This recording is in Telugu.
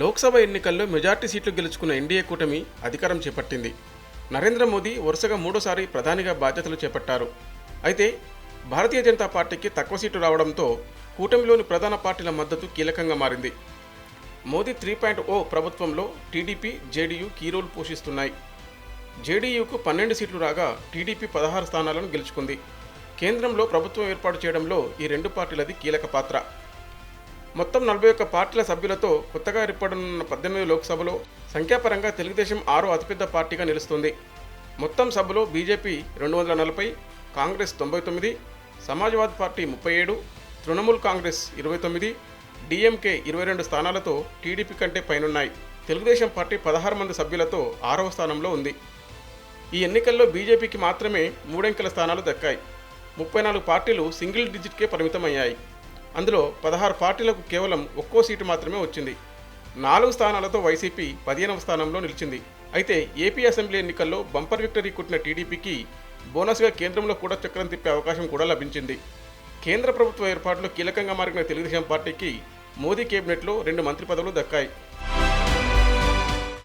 లోక్సభ ఎన్నికల్లో మెజార్టీ సీట్లు గెలుచుకున్న ఎన్డీఏ కూటమి అధికారం చేపట్టింది. నరేంద్ర మోదీ వరుసగా మూడోసారి ప్రధానిగా బాధ్యతలు చేపట్టారు. అయితే భారతీయ జనతా పార్టీకి తక్కువ సీటు రావడంతో కూటమిలోని ప్రధాన పార్టీల మద్దతు కీలకంగా మారింది. మోదీ త్రీ పాయింట్ ఓ ప్రభుత్వంలో టీడీపీ జేడీయూ కీ రోల్ పోషిస్తున్నాయి. జేడీయూకు పన్నెండు సీట్లు రాగా టీడీపీ పదహారు స్థానాలను గెలుచుకుంది. కేంద్రంలో ప్రభుత్వం ఏర్పాటు చేయడంలో ఈ రెండు పార్టీలది కీలక పాత్ర. మొత్తం నలభై ఒక్క పార్టీల సభ్యులతో కొత్తగా ఏర్పడనున్న పద్దెనిమిది లోక్సభలో సంఖ్యాపరంగా తెలుగుదేశం ఆరో అతిపెద్ద పార్టీగా నిలుస్తుంది. మొత్తం సభలో బీజేపీ రెండు వందల నలభై కాంగ్రెస్ తొంభై తొమ్మిది సమాజ్వాద్ పార్టీ ముప్పై ఏడు తృణమూల్ కాంగ్రెస్ ఇరవై తొమ్మిది డిఎంకే ఇరవై రెండు స్థానాలతో టీడీపీ కంటే పైనున్నాయి. తెలుగుదేశం పార్టీ పదహారు మంది సభ్యులతో ఆరవ స్థానంలో ఉంది. ఈ ఎన్నికల్లో బీజేపీకి మాత్రమే మూడంకెల స్థానాలు దక్కాయి. ముప్పై నాలుగు పార్టీలు సింగిల్ డిజిట్కే పరిమితమయ్యాయి. అందులో పదహారు పార్టీలకు కేవలం ఒక్కో సీటు మాత్రమే వచ్చింది. నాలుగు స్థానాలతో వైసీపీ పదిహేనవ స్థానంలో నిలిచింది. అయితే ఏపీ అసెంబ్లీ ఎన్నికల్లో బంపర్ విక్టరీ కుట్టిన టీడీపీకి బోనస్గా కేంద్రంలో కూడా చక్రం తిప్పే అవకాశం కూడా లభించింది. కేంద్ర ప్రభుత్వ ఏర్పాటులో కీలకంగా మారిన తెలుగుదేశం పార్టీకి మోదీ కేబినెట్లో రెండు మంత్రి పదవులు దక్కాయి.